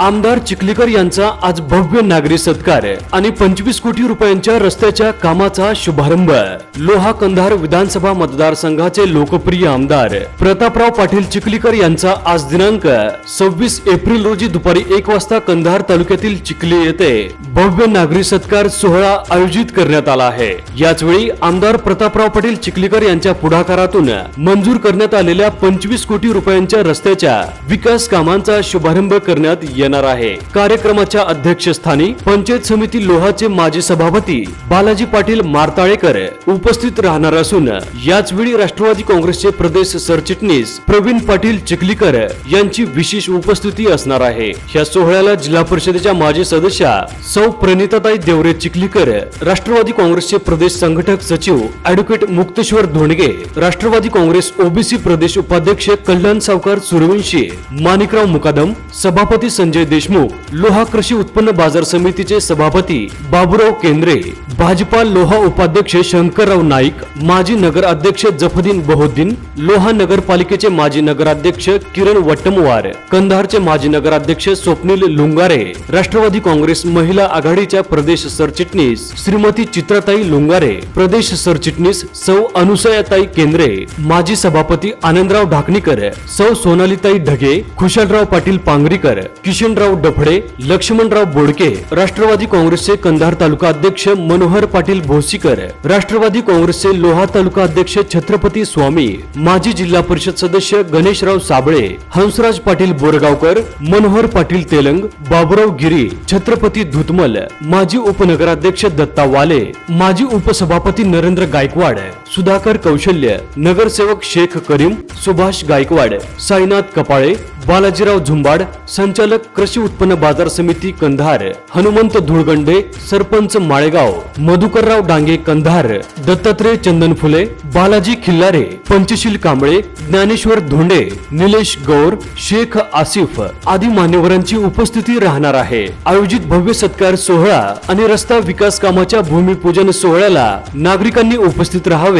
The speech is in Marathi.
आमदार चिखलीकर यांचा आज भव्य नागरी सत्कार आणि पंचवीस कोटी रुपयांच्या रस्त्याच्या कामाचा शुभारंभ लोहा कंधार विधानसभा मतदारसंघाचे लोकप्रिय आमदार प्रतापराव पाटील चिखलीकर यांचा आज दिनांक सव्वीस एप्रिल रोजी दुपारी एक वाजता कंधार तालुक्यातील चिखली येथे भव्य नागरी सत्कार सोहळा आयोजित करण्यात आला आहे. याचवेळी आमदार प्रतापराव पाटील चिखलीकर यांच्या पुढाकारातून मंजूर करण्यात आलेल्या पंचवीस कोटी रुपयांच्या रस्त्याच्या विकास कामांचा शुभारंभ करण्यात येणार आहे. कार्यक्रमाच्या अध्यक्षस्थानी पंचायत समिती लोहाचे माजी सभापती बालाजी पाटील मारताळेकर उपस्थित राहणार असून याच वेळी राष्ट्रवादी काँग्रेसचे प्रदेश सरचिटणीस प्रवीण पाटील चिखलीकर यांची विशेष उपस्थिती असणार आहे. या सोहळ्याला जिल्हा परिषदेच्या माजी सदस्या सौ प्रणिताताई देवरे चिखलीकर राष्ट्रवादी काँग्रेसचे प्रदेश संघटक सचिव advocate Mukteshwar Dhondge Rashtrawadi Congress OBC प्रदेश उपाध्यक्ष कल्याण सावकार सूर्यवंशी माणिकराव मुकादम सभापती संजय देशमुख लोहा कृषी उत्पन्न बाजार समितीचे सभापती बाबुराव केंद्रे भाजपा लोहा उपाध्यक्ष शंकरराव नाईक माजी नगर अध्यक्ष जफदीन बहुद्दीन लोहा नगरपालिकेचे माजी नगराध्यक्ष किरण वट्टमवार कंधारचे माजी नगराध्यक्ष स्वप्नील लुंगारे राष्ट्रवादी काँग्रेस महिला आघाडीच्या प्रदेश सरचिटणीस श्रीमती चित्राताई लुंगारे प्रदेश सरचिटणीस सौ अनुसयाताई केंद्रे माजी सभापती आनंदराव ढाकणीकर सौ सोनालीताई ढगे खुशालराव पाटील पांगरीकर किशनराव डफडे लक्ष्मणराव बोडके राष्ट्रवादी काँग्रेसचे कंधार तालुका अध्यक्ष मनोहर पाटील भोसीकर राष्ट्रवादी काँग्रेसचे लोहा तालुका अध्यक्ष छत्रपती स्वामी माजी जिल्हा परिषद सदस्य गणेशराव साबळे हंसराज पाटील बोरगावकर मनोहर पाटील तेलंग बाबुराव गिरी छत्रपती धुतमल माजी उपनगराध्यक्ष दत्ता वाले माजी उपसभापती नरेंद्र गायकवाड सुधाकर कौशल्य नगरसेवक शेख करीम सुभाष गायकवाड साईनाथ कपाळे बालाजीराव झुंबाड संचालक कृषी उत्पन्न बाजार समिती कंधार हनुमंत धुळगंडे सरपंच माळेगाव मधुकरराव डांगे कंधार दत्तात्रय चंदन फुले बालाजी खिल्लारे पंचशील कांबळे ज्ञानेश्वर धोंडे निलेश गौर शेख आसिफ आदी मान्यवरांची उपस्थिती राहणार आहे. आयोजित भव्य सत्कार सोहळा आणि रस्ता विकास कामाच्या भूमिपूजन सोहळ्याला नागरिकांनी उपस्थित राहावे.